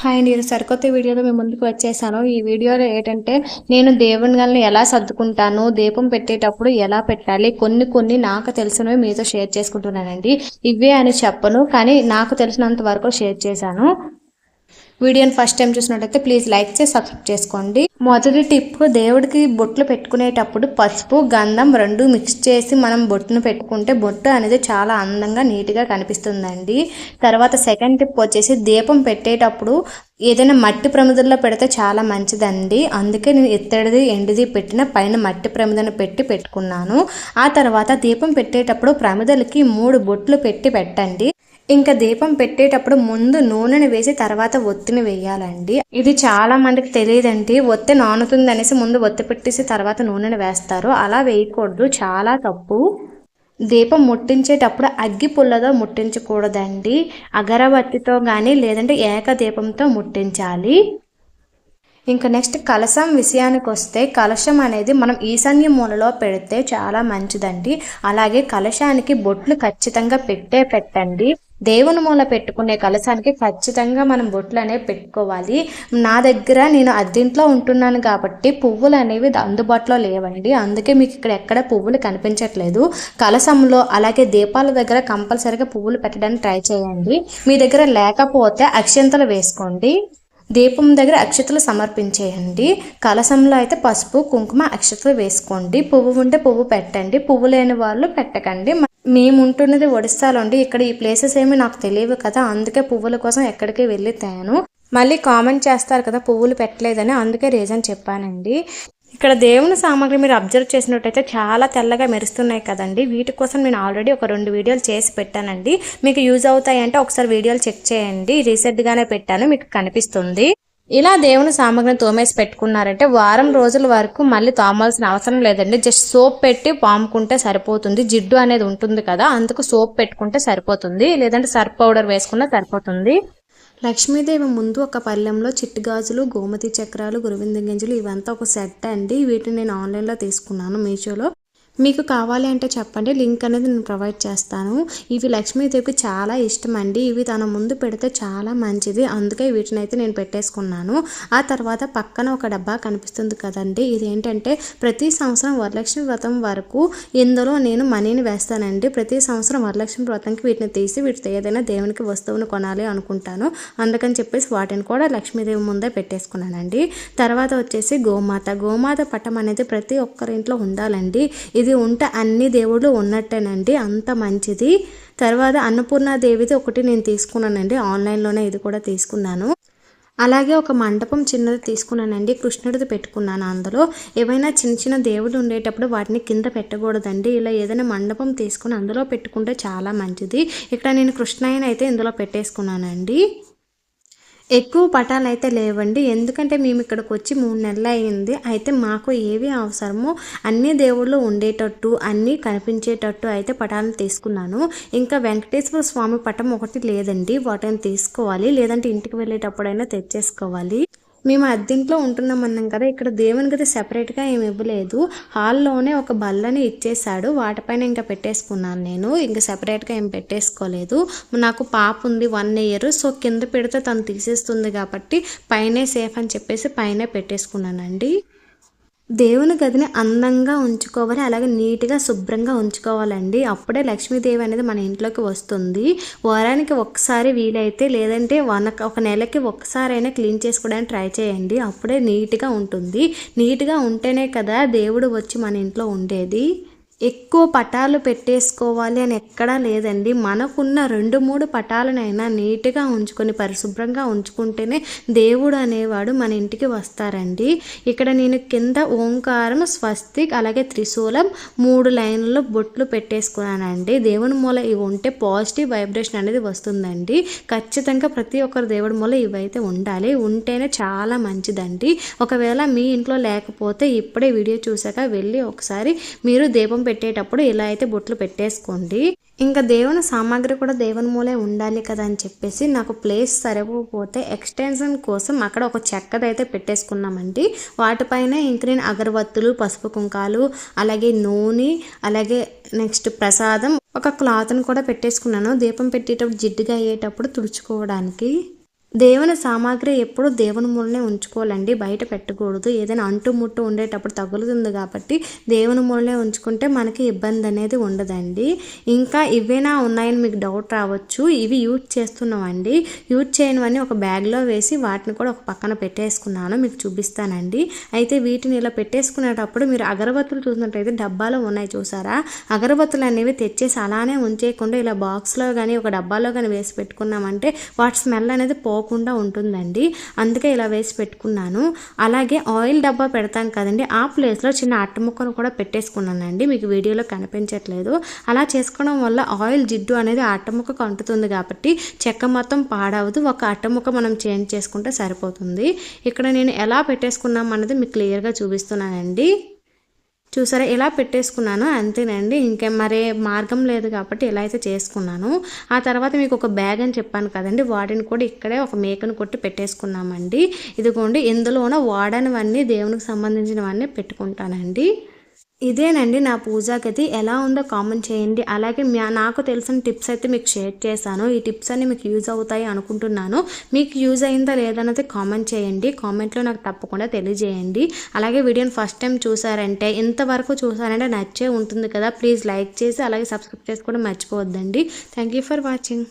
Hi నేను సరికొత్త వీడియోలో మేము ముందుకు వచ్చేసాను. ఈ వీడియోలో ఏంటంటే నేను దేవుని గల్ని ఎలా సర్దుకుంటాను దీపం పెట్టేటప్పుడు ఎలా పెట్టాలి కొన్ని కొన్ని నాకు తెలిసినవి మీతో షేర్ చేసుకుంటున్నానండి. ఇవే అని చెప్పను కానీ నాకు తెలిసినంత వరకు షేర్ చేశాను. వీడియోని ఫస్ట్ టైం చూసినట్టయితే ప్లీజ్ లైక్ చేసి సబ్స్క్రైబ్ చేసుకోండి. మొదటి టిప్ దేవుడికి బొట్లు పెట్టుకునేటప్పుడు పసుపు గంధం రెండు మిక్స్ చేసి మనం బొట్టును పెట్టుకుంటే బొట్టు అనేది చాలా అందంగా నీట్గా కనిపిస్తుందండి. తర్వాత సెకండ్ టిప్ వచ్చేసి దీపం పెట్టేటప్పుడు ఏదైనా మట్టి ప్రమిదల్లో పెడితే చాలా మంచిదండి. అందుకే నేను ఎత్తడిది ఎండిది పెట్టిన పైన మట్టి ప్రమిదను పెట్టి పెట్టుకున్నాను. ఆ తర్వాత దీపం పెట్టేటప్పుడు ప్రమిదలకి మూడు బొట్లు పెట్టి పెట్టండి. ఇంకా దీపం పెట్టేటప్పుడు ముందు నూనెని వేసి తర్వాత ఒత్తిని వేయాలండి. ఇది చాలా మందికి తెలియదండి. ఒత్తి నానుతుంది అనేసి ముందు ఒత్తి పెట్టేసి తర్వాత నూనెని వేస్తారు. అలా వేయకూడదు. చాలా తప్పు. దీపం ముట్టించేటప్పుడు అగ్గి పుల్లతో ముట్టించకూడదండి. అగరబత్తితో కానీ లేదంటే ఏక దీపంతో ముట్టించాలి. ఇంకా నెక్స్ట్ కలశం విషయానికి వస్తే కలశం అనేది మనం ఈశాన్య మూలలో పెడితే చాలా మంచిదండి. అలాగే కలశానికి బొట్లు ఖచ్చితంగా పెట్టే పెట్టండి. దేవుని మూల పెట్టుకునే కలశానికి ఖచ్చితంగా మనం బొట్లు అనేవి పెట్టుకోవాలి. నా దగ్గర నేను అద్దెంట్లో ఉంటున్నాను కాబట్టి పువ్వులు అనేవి అందుబాటులో లేవండి. అందుకే మీకు ఇక్కడ ఎక్కడ పువ్వులు కనిపించట్లేదు. కలశంలో అలాగే దీపాల దగ్గర కంపల్సరిగా పువ్వులు పెట్టడానికి ట్రై చేయండి. మీ దగ్గర లేకపోతే అక్షంతలు వేసుకోండి. దీపం దగ్గర అక్షతలు సమర్పించేయండి. కలసంలో అయితే పసుపు కుంకుమ అక్షతలు వేసుకోండి. పువ్వు ఉంటే పువ్వు పెట్టండి. పువ్వు లేని వాళ్ళు పెట్టకండి. మేము ఉంటున్నది ఒడిస్సాలో అండి. ఇక్కడ ఈ ప్లేసెస్ ఏమి నాకు తెలియవు కదా. అందుకే పువ్వుల కోసం ఎక్కడికి వెళ్ళి తేను మళ్ళీ కామెంట్ చేస్తారు కదా పువ్వులు పెట్టలేదని. అందుకే రీజన్ చెప్పానండి. ఇక్కడ దేవుని సామాగ్రి మీరు అబ్జర్వ్ చేసినట్టయితే చాలా తెల్లగా మెరుస్తున్నాయి కదండి. వీటి కోసం నేను ఆల్రెడీ ఒక రెండు వీడియోలు చేసి పెట్టానండి. మీకు యూజ్ అవుతాయంటే ఒకసారి వీడియోలు చెక్ చేయండి. రీసెంట్గానే పెట్టాను మీకు కనిపిస్తుంది. ఇలా దేవుని సామాగ్రిని తోమేసి పెట్టుకున్నారంటే వారం రోజుల వరకు మళ్ళీ తోమాల్సిన అవసరం లేదండి. జస్ట్ సోప్ పెట్టి పాముకుంటే సరిపోతుంది. జిడ్డు అనేది ఉంటుంది కదా అందుకు సోప్ పెట్టుకుంటే సరిపోతుంది. లేదంటే సర్ఫ్ పౌడర్ వేసుకున్నా సరిపోతుంది. లక్ష్మీదేవి ముందు ఒక పళ్ళెంలో చిట్టుగాజులు గోమతి చక్రాలు గురువింద గింజలు ఇవంతా ఒక సెట్ అండి. వీటిని నేను ఆన్లైన్లో తీసుకున్నాను మీషోలో. మీకు కావాలి అంటే చెప్పండి. లింక్ అనేది నేను ప్రొవైడ్ చేస్తాను. ఇవి లక్ష్మీదేవికి చాలా ఇష్టం అండి ఇవి తన ముందు పెడితే చాలా మంచిది. అందుకే వీటిని అయితే నేను పెట్టేసుకున్నాను. ఆ తర్వాత పక్కన ఒక డబ్బా కనిపిస్తుంది కదండి. ఇది ఏంటంటే ప్రతి సంవత్సరం వరలక్ష్మి వ్రతం వరకు ఇందులో నేను మనీని వేస్తానండి. ప్రతి సంవత్సరం వరలక్ష్మి వ్రతంకి వీటిని తీసి వీటితో ఏదైనా దేవునికి వస్తువును కొనాలి అనుకుంటాను. అందుకని చెప్పేసి వాటిని కూడా లక్ష్మీదేవి ముందే పెట్టేసుకున్నానండి. తర్వాత వచ్చేసి గోమాత. గోమాత పటం అనేది ప్రతి ఒక్కరింట్లో ఉండాలండి. ఇది ఇది ఉంటే అన్ని దేవుళ్ళు ఉన్నట్టేనండి. అంత మంచిది. తర్వాత అన్నపూర్ణాదేవిది ఒకటి నేను తీసుకున్నానండి. ఆన్లైన్లోనే ఇది కూడా తీసుకున్నాను. అలాగే ఒక మండపం చిన్నది తీసుకున్నానండి. కృష్ణుడిది పెట్టుకున్నాను అందులో. ఏవైనా చిన్న చిన్న దేవుడు ఉండేటప్పుడు వాటిని కింద పెట్టకూడదండి. ఇలా ఏదైనా మండపం తీసుకుని అందులో పెట్టుకుంటే చాలా మంచిది. ఇక్కడ నేను కృష్ణయ్యనైతే అయితే ఇందులో పెట్టేసుకున్నానండి. ఎక్కువ పటాలు అయితే లేవండి. ఎందుకంటే మేము ఇక్కడికి వచ్చి మూడు నెలలు అయింది అయితే మాకు ఏవి అవసరమో అన్ని దేవుళ్ళు ఉండేటట్టు అన్నీ కనిపించేటట్టు అయితే పటాలను తీసుకున్నాను. ఇంకా వెంకటేశ్వర స్వామి పటం ఒకటి లేదండి. వాటిని తీసుకోవాలి. లేదంటే ఇంటికి వెళ్ళేటప్పుడైనా తెచ్చేసుకోవాలి. మేము అద్దెంట్లో ఉంటున్నాం అన్నాం కదా ఇక్కడ దేవుని గది సెపరేట్గా ఏమి ఇవ్వలేదు. హాల్లోనే ఒక బల్లని ఇచ్చేసాడు వాటిపైన ఇంకా పెట్టేసుకున్నాను నేను. ఇంకా సెపరేట్గా ఏం పెట్టేసుకోలేదు. నాకు పాప ఉంది వన్ ఇయర్ సో కింద పెడితే తను తీసేస్తుంది కాబట్టి పైనే సేఫ్ అని చెప్పేసి పైనే పెట్టేసుకున్నానండి. దేవుని గదిని అందంగా ఉంచుకోవాలి అలాగే నీట్గా శుభ్రంగా ఉంచుకోవాలండి. అప్పుడే లక్ష్మీదేవి అనేది మన ఇంట్లోకి వస్తుంది. వారానికి ఒక్కసారి వీలైతే లేదంటే వన ఒక నెలకి ఒక్కసారైనా క్లీన్ చేసుకోవడానికి ట్రై చేయండి. అప్పుడే నీట్గా ఉంటుంది. నీట్గా ఉంటేనే కదా దేవుడు వచ్చి మన ఇంట్లో ఉండేది. ఎక్కువ పటాలు పెట్టేసుకోవాలి అని ఎక్కడా లేదండి. మనకున్న రెండు మూడు పటాలనైనా నీట్గా ఉంచుకొని పరిశుభ్రంగా ఉంచుకుంటేనే దేవుడు అనేవాడు మన ఇంటికి వస్తారండి. ఇక్కడ నేను కింద ఓంకారం స్వస్తిక్ అలాగే త్రిశూలం మూడు లైన్లలో బొట్లు పెట్టేసుకున్నానండి. దేవుని మూల ఇవి ఉంటే పాజిటివ్ వైబ్రేషన్ అనేది వస్తుందండి. ఖచ్చితంగా ప్రతి ఒక్కరు దేవుడి మూల ఇవైతే ఉండాలి. ఉంటేనే చాలా మంచిదండి. ఒకవేళ మీ ఇంట్లో లేకపోతే ఇప్పుడే వీడియో చూసాక వెళ్ళి ఒకసారి మీరు దీపం పెట్టేటప్పుడు ఇలా అయితే బొట్లు పెట్టేసుకోండి. ఇంకా దేవుని సామాగ్రి కూడా దేవుని మూలే ఉండాలి కదా అని చెప్పేసి నాకు ప్లేస్ సరిపోతే ఎక్స్టెన్షన్ కోసం అక్కడ ఒక చెక్కదైతే పెట్టేసుకున్నామండి. వాటిపైన ఇంక నేను అగరబత్తులు పసుపు కుంకాలు అలాగే నూనె అలాగే నెక్స్ట్ ప్రసాదం ఒక క్లాత్ని కూడా పెట్టేసుకున్నాను. దీపం పెట్టేటప్పుడు జిడ్డుగా అయ్యేటప్పుడు తుడుచుకోవడానికి. దేవుని సామాగ్రి ఎప్పుడు దేవుని మూలనే ఉంచుకోవాలండి. బయట పెట్టకూడదు. ఏదైనా అంటు ముట్టు ఉండేటప్పుడు తగులుతుంది కాబట్టి దేవుని మూలనే ఉంచుకుంటే మనకి ఇబ్బంది అనేది ఉండదండి. ఇంకా ఇవేనా ఉన్నాయని మీకు డౌట్ రావచ్చు. ఇవి యూజ్ చేస్తున్నామండి. యూజ్ చేయనివన్నీ ఒక బ్యాగ్లో వేసి వాటిని కూడా ఒక పక్కన పెట్టేసుకున్నాను. మీకు చూపిస్తానండి. అయితే వీటిని ఇలా పెట్టేసుకునేటప్పుడు మీరు అగరబత్తులు చూసినట్టయితే డబ్బాలో ఉన్నాయి చూసారా? అగరబత్తులు అనేవి తెచ్చేసి అలానే ఉంచేయకుండా ఇలా బాక్స్లో కానీ ఒక డబ్బాలో కానీ వేసి పెట్టుకున్నామంటే వాటి స్మెల్ అనేది పో పోకుండా ఉంటుందండి. అందుకే ఇలా వేసి పెట్టుకున్నాను. అలాగే ఆయిల్ డబ్బా పెడతాం కదండి ఆ ప్లేస్లో చిన్న అట్ట ముక్కను కూడా పెట్టేసుకున్నానండి. మీకు వీడియోలో కనిపించట్లేదు. అలా చేసుకోవడం వల్ల ఆయిల్ జిడ్డు అనేది ఆ అట్ట ముక్కకు అంటుతుంది కాబట్టి చెక్క మొత్తం పాడవదు. ఒక అట్ట ముక్క మనం చేంజ్ చేసుకుంటే సరిపోతుంది. ఇక్కడ నేను ఎలా పెట్టేసుకున్నాం అన్నది మీకు క్లియర్గా చూపిస్తున్నానండి. చూసారా ఇలా పెట్టేసుకున్నాను అంతేనండి. ఇంకే మరే మార్గం లేదు కాబట్టి ఇలా అయితే చేసుకున్నాను. ఆ తర్వాత మీకు ఒక బ్యాగ్ అని చెప్పాను కదండి. వాటిని కూడా ఇక్కడే ఒక మేకను కొట్టి పెట్టేసుకున్నామండి. ఇదిగోండి ఇందులోన వాడనివన్నీ దేవునికి సంబంధించినవన్నీ పెట్టుకుంటానండి. ఇదేనండి నా పూజా గది ఎలా ఉందో కామెంట్ చేయండి. అలాగే నాకు తెలిసిన టిప్స్ అయితే మీకు షేర్ చేశాను. ఈ టిప్స్ అన్ని మీకు యూజ్ అవుతాయి అనుకుంటున్నాను. మీకు యూజ్ అయిందా లేదన్నది కామెంట్ చేయండి. కామెంట్లో నాకు తప్పకుండా తెలియజేయండి. అలాగే వీడియోని ఫస్ట్ టైం చూసారంటే ఇంతవరకు చూసారంటే నచ్చే ఉంటుంది కదా. ప్లీజ్ లైక్ చేసి అలాగే సబ్స్క్రైబ్ చేసుకోవడం మర్చిపోవద్దండి. Thank you for watching.